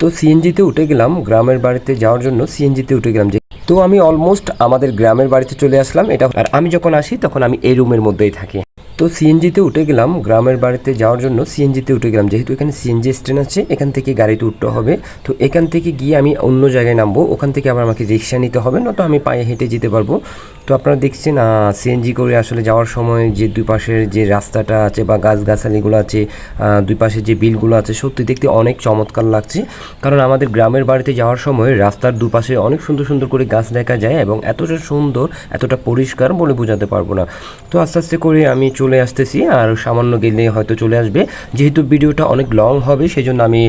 তো সিএনজিতে উঠে গেলাম, গ্রামের বাড়িতে যাওয়ার জন্য সিএনজিতে উঠে গেলাম যে তো আমি অলমোস্ট আমাদের গ্রামের বাড়িতে চলে আসলাম, এটা আর আমি যখন আসি তখন আমি এই রুমের মধ্যেই থাকি। তো সিএনজিতে উঠে গেলাম, গ্রামের বাড়িতে যাওয়ার জন্য সিএনজিতে উঠে গেলাম। যেহেতু এখানে সিএনজি স্ট্যান্ড আছে, এখান থেকে গাড়িতে উঠতে হবে। তো এখান থেকে গিয়ে আমি অন্য জায়গায় নামবো। ওখান থেকে আবার আমাকে রিক্সা নিতে হবে, নয়তো আমি পায়ে হেঁটে যেতে পারব। তো আপনারা দেখছেন সিএনজি করে আসলে যাওয়ার সময় যে দুই পাশের যে রাস্তাটা আছে বা গাছগাছালিগুলো আছে দুই পাশে যে বিলগুলো আছে, সত্যি দেখতে অনেক চমৎকার লাগছে। কারণ আমাদের গ্রামের বাড়িতে যাওয়ার সময় রাস্তার দুপাশে অনেক সুন্দর সুন্দর করে গাছ দেখা যায় এবং এতটা সুন্দর, এতটা পরিষ্কার বলে বোঝাতে পারব না। তো আস্তে আস্তে করে আমি চলে আসতেছি আর সামান্য গেলে হয়তো চলে আসবে। যেহেতু ভিডিওটা অনেক লং হবে, সেজন্য আমি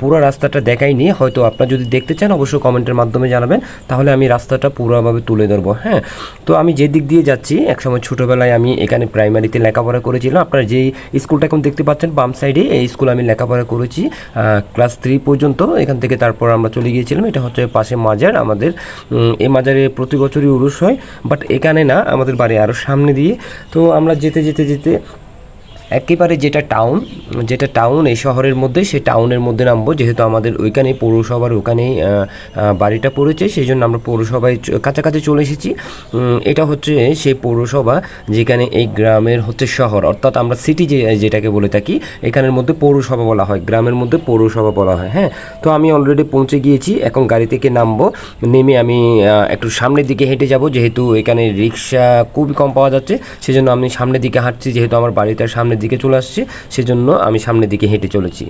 পুরো রাস্তাটা দেখাইনি। হয়তো আপনারা যদি দেখতে চান, অবশ্যই কমেন্টের মাধ্যমে জানাবেন। তাহলে আমি রাস্তাটা পুরোভাবে তুলে ধরবো হ্যাঁ? তো আমি যে দিক দিয়ে যাচ্ছি, একসময় ছোটোবেলায় আমি এখানে প্রাইমারিতে লেখাপড়া করেছিলাম। আপনারা যেই স্কুলটা এখন দেখতে পাচ্ছেন, বাম সাইডে এই স্কুল আমি লেখাপড়া করেছি ক্লাস থ্রি পর্যন্ত। এখান থেকে তারপর আমরা চলে গিয়েছিলাম। এটা হচ্ছে পাশে মাজার, আমাদের এই মাজারে প্রতি বছরই উরুষ হয়। বাট এখানে না, আমাদের বাড়ি আরও সামনে দিয়ে। তো আমরা যেতে যেতে যেতে একেবারে যেটা টাউন যেটা টাউন এই শহরের মধ্যে, সেই টাউনের মধ্যে নামবো। যেহেতু আমাদের ওইখানে পৌরসভার ওখানেই বাড়িটা পড়েছে সেই জন্য আমরা পৌরসভায় কাছাকাছি চলে এসেছি। এটা হচ্ছে সেই পৌরসভা যেখানে এই গ্রামের হচ্ছে শহর, অর্থাৎ আমরা সিটি যে, যেটাকে বলে থাকি, এখানের মধ্যে পৌরসভা বলা হয়, গ্রামের মধ্যে পৌরসভা বলা হয় হ্যাঁ? তো আমি অলরেডি পৌঁছে গিয়েছি, এখন গাড়ি থেকে নামবো, নেমে আমি একটু সামনের দিকে হেঁটে যাব, যেহেতু এখানে রিক্সা খুবই কম পাওয়া যাচ্ছে, সেজন্য আমি সামনের দিকে হাঁটছি, যেহেতু আমার বাড়িটা সামনের দিকে চলে আসছি, সেজন্য আমি সামনের দিকে হেঁটে চলেছি।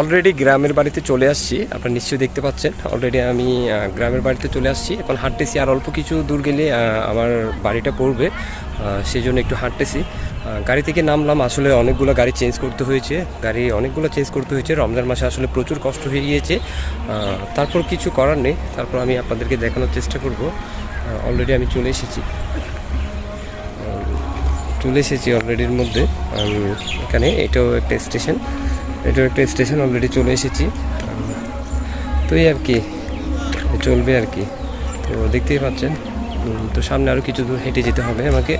অলরেডি গ্রামের বাড়িতে চলে আসছি, আপনারা নিশ্চয়ই দেখতে পাচ্ছেন। অলরেডি আমি গ্রামের বাড়িতে চলে আসছি। এখন হাঁটতেছি, আর অল্প কিছু দূর গেলে আমার বাড়িটা পড়বে সেই জন্য একটু হাঁটতেছি। গাড়ি থেকে নামলাম, আসলে অনেকগুলো গাড়ি চেঞ্জ করতে হয়েছে। গাড়ি অনেকগুলো চেঞ্জ করতে হয়েছে। রমজান মাসে আসলে প্রচুর কষ্ট হয়ে গিয়েছে। তারপর কিছু করার নেই। তারপর আমি আপনাদেরকে দেখানোর চেষ্টা করব। অলরেডি আমি চলে এসেছি। চলে এসেছি অলরেডির মধ্যে। এখানে এটাও একটা স্টেশন এটাও একটা স্টেশন অলরেডি চলে এসেছি। তো এই আর কি, চলবে আর কি। তো দেখতেই পাচ্ছেন তো সামনে আরও কিছু দূর হেঁটে যেতে হবে আমাকে।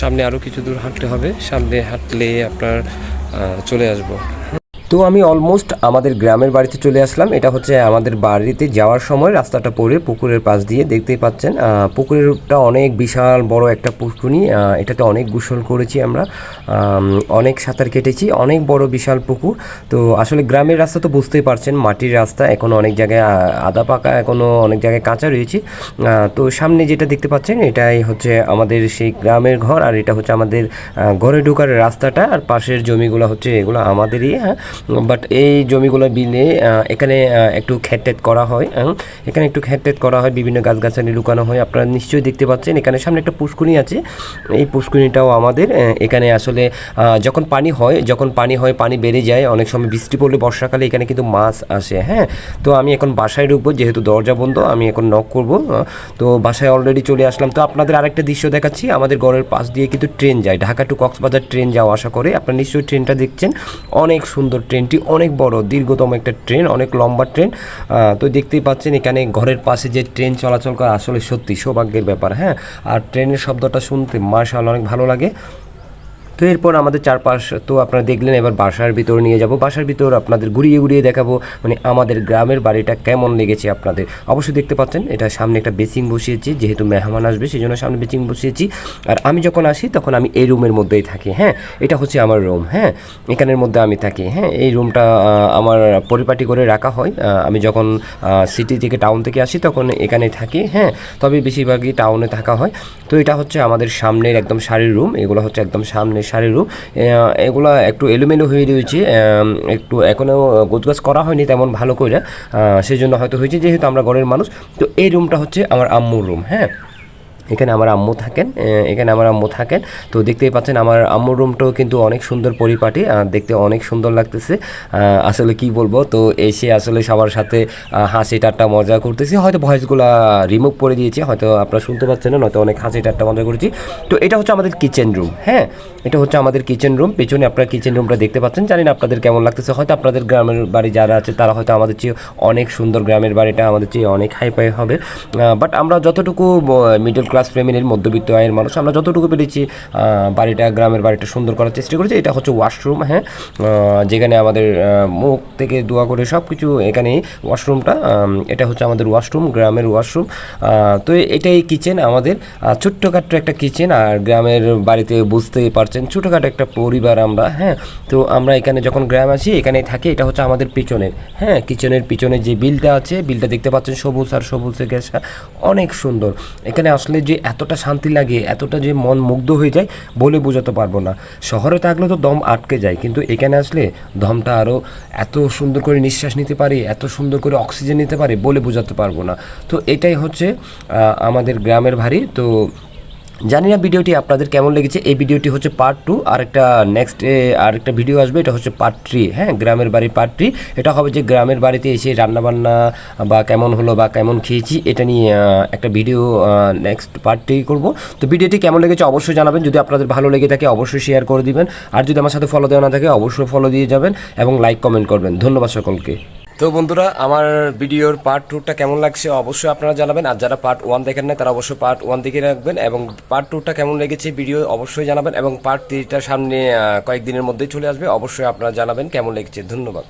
সামনে আরও কিছু দূর হাঁটতে হবে, সামনে হাঁটলে আপনার চলে আসব। তো আমি অলমোস্ট আমাদের গ্রামের বাড়িতে চলে আসলাম। এটা হচ্ছে আমাদের বাড়িতে যাওয়ার সময় রাস্তাটা পড়ে পুকুরের পাশ দিয়ে দেখতেই পাচ্ছেন। পুকুরেরটা অনেক বিশাল বড় একটা পুকুরি এটাতে অনেক গোসল করেছি আমরা। অনেক সাঁতার কেটেছি, অনেক বড় বিশাল পুকুর। তো আসলে গ্রামের রাস্তা তো বুঝতেই পারছেন, মাটির রাস্তা এখনও অনেক জায়গায় আদা পাকা এখনও অনেক জায়গায় কাঁচা রয়েছে। তো সামনে যেটা দেখতে পাচ্ছেন, এটাই হচ্ছে আমাদের সেই গ্রামের ঘর, আর এটা হচ্ছে আমাদের ঘরে ঢোকার রাস্তাটা। আর পাশের জমিগুলো হচ্ছে এগুলো আমাদেরই হ্যাঁ। বাট এই জমিগুলো বিলে এখানে আহ, একটু খেট করা হয় হ্যাঁ, এখানে একটু খেট করা হয় বিভিন্ন গাছগাছালি লুকানো হয় আপনারা নিশ্চয়ই দেখতে পাচ্ছেন। এখানে সামনে একটা পুষ্কুনি আছে। এই পুষ্কুনিটাও আমাদের এখানে আসলে যখন পানি হয় যখন পানি হয় পানি বেড়ে যায় অনেক সময় বৃষ্টি পড়লে বর্ষাকালে এখানে কিন্তু মাছ আসে হ্যাঁ? তো আমি এখন বাসায় ঢুকবো যেহেতু দরজা বন্ধ আমি এখন নক করব তো বাসায় অলরেডি চলে আসলাম। তো আপনাদের আরেকটা দৃশ্য দেখাচ্ছি আমাদের ঘরের পাশ দিয়ে কিন্তু ট্রেন যায়। ঢাকা টু কক্সবাজার ট্রেন যাওয়া আসা করে আপনারা নিশ্চয়ই ট্রেনটা দেখছেন। অনেক সুন্দর ট্রেনটি অনেক বড়, দীর্ঘতম একটা ট্রেন, অনেক লম্বা ট্রেন। তো দেখতেই পাচ্ছেন এখানে ঘরের পাশে যে ট্রেন চলাচল করা আসলে সত্যি সৌভাগ্যের ব্যাপার হ্যাঁ? আর ট্রেনের শব্দটা শুনতে মার্শাল অনেক ভালো লাগে। তো এরপর আমাদের চারপাশ তো আপনারা দেখলেন, এবার বাসার ভিতর নিয়ে যাব। বাসার ভিতর আপনাদের ঘুরিয়ে ঘুরিয়ে দেখাবো মানে আমাদের গ্রামের বাড়িটা কেমন লেগেছে আপনাদের। অবশ্যই দেখতে পাচ্ছেন, এটা সামনে একটা বেসিং বসিয়েছি, যেহেতু মেহমান আসবে সেই জন্য সামনে বেসিং বসিয়েছি। আর আমি যখন আসি তখন আমি এই রুমের মধ্যেই থাকি হ্যাঁ? এটা হচ্ছে আমার রুম হ্যাঁ? এখানের মধ্যে আমি থাকি হ্যাঁ? এই রুমটা আমার পরিপাটি করে রাখা হয়। আমি যখন সিটি থেকে টাউন থেকে আসি তখন এখানে থাকি হ্যাঁ? তবে বেশিরভাগই টাউনে থাকা হয়। তো এটা হচ্ছে আমাদের সামনের একদম শাড়ির রুম, এগুলো হচ্ছে একদম সামনের শাড়ির রুম এগুলো একটু এলোমেলো হয়ে রয়েছে। একটু এখনও গোছগাছ করা হয়নি তেমন ভালো করে। সেই জন্য হয়তো হয়েছে যেহেতু আমরা ঘরের মানুষ। তো এই রুমটা হচ্ছে আমার আম্মুর রুম হ্যাঁ? এখানে আমার আম্মু থাকেন এখানে আমার আম্মু থাকেন। তো দেখতেই পাচ্ছেন আমার আম্মুর রুমটাও কিন্তু অনেক সুন্দর পরিপাটি, আর দেখতে অনেক সুন্দর লাগতেছে। আসলে কি বলব, তো এসে আসলে সবার সাথে হাসি ঠাট্টা মজা করতেছি। হয়তো ভয়েসগুলো রিমুভ করে দিয়েছি, হয়তো আপনারা শুনতে পাচ্ছেন না, নয়তো অনেক হাসি ঠাট্টা মজা করেছি। তো এটা হচ্ছে আমাদের কিচেন রুম হ্যাঁ? এটা হচ্ছে আমাদের কিচেন রুম। পেছনে আপনারা কিচেন রুমটা দেখতে পাচ্ছেন। জানি না আপনাদের কেমন লাগতেছে। হয়তো আপনাদের গ্রামের বাড়ি যারা আছে, তারা হয়তো আমাদের চেয়ে অনেক সুন্দর গ্রামের বাড়িটা আমাদের চেয়ে অনেক হাই ফাই হবে বাট আমরা যতটুকু মিডল ক্লাস ক্লাস ফ্যামিলির মধ্যবিত্ত আয়ের মানুষ, আমরা যতটুকু পেরেছি বাড়িটা, গ্রামের বাড়িটা সুন্দর করার চেষ্টা করেছি, এটা হচ্ছে ওয়াশরুম হ্যাঁ? যেখানে আমাদের মুখ থেকে দোয়া করে সব কিছু এখানেই ওয়াশরুমটা এটা হচ্ছে আমাদের ওয়াশরুম গ্রামের ওয়াশরুম তো এটাই কিচেন আমাদের। ছোট্টখাট্ট একটা কিচেন আর গ্রামের বাড়িতে বুঝতেই পারছেন ছোটোখাটো একটা পরিবার আমরা হ্যাঁ? তো আমরা এখানে যখন গ্রাম আসি এখানেই থাকি, এটা হচ্ছে আমাদের পিছনের হ্যাঁ? কিচেনের পিছনে যে বিলটা আছে, বিলটা দেখতে পাচ্ছেন সবুজ আর সবুজের গ্যাসটা অনেক সুন্দর। এখানে আসলে যে এতটা শান্তি লাগে, এতটা যে মন মুগ্ধ হয়ে যায় বলে বোঝাতে পারব না। শহরে থাকলে তো দম আটকে যায়, কিন্তু এখানে আসলে দমটা আরও এত সুন্দর করে নিঃশ্বাস নিতে পারি, এত সুন্দর করে অক্সিজেন নিতে পারি বলে বোঝাতে পারব না। তো এটাই হচ্ছে আমাদের গ্রামের ভারী তো জানি না ভিডিওটি আপনাদের কেমন লেগেছে। এই ভিডিওটি হচ্ছে পার্ট টু আর একটা নেক্সট আরেকটা ভিডিও আসবে, এটা হচ্ছে পার্ট থ্রি হ্যাঁ গ্রামের বাড়ি পার্ট থ্রি এটা হবে যে গ্রামের বাড়িতে এসে রান্নাবান্না বা কেমন হলো বা কেমন খেয়েছি, এটা নিয়ে একটা ভিডিও নেক্সট পার্টটি করব। তো ভিডিওটি কেমন লেগেছে অবশ্যই জানাবেন, যদি আপনাদের ভালো লেগে থাকে অবশ্যই শেয়ার করে দিবেন। আর যদি আমার সাথে ফলো দেওয়া না থাকে, অবশ্যই ফলো দিয়ে যাবেন এবং লাইক কমেন্ট করবেন। ধন্যবাদ সকলকে। তো বন্ধুরা, আমার ভিডিওর পার্ট টুটা কেমন লাগছে অবশ্যই আপনারা জানাবেন। আর যারা পার্ট ওয়ান দেখেন না তারা অবশ্যই পার্ট ওয়ান দেখে রাখবেন এবং পার্ট টুটা কেমন লেগেছে ভিডিও অবশ্যই জানাবেন এবং পার্ট থ্রিটা সামনে কয়েকদিনের মধ্যেই চলে আসবে। অবশ্যই আপনারা জানাবেন কেমন লেগেছে। ধন্যবাদ।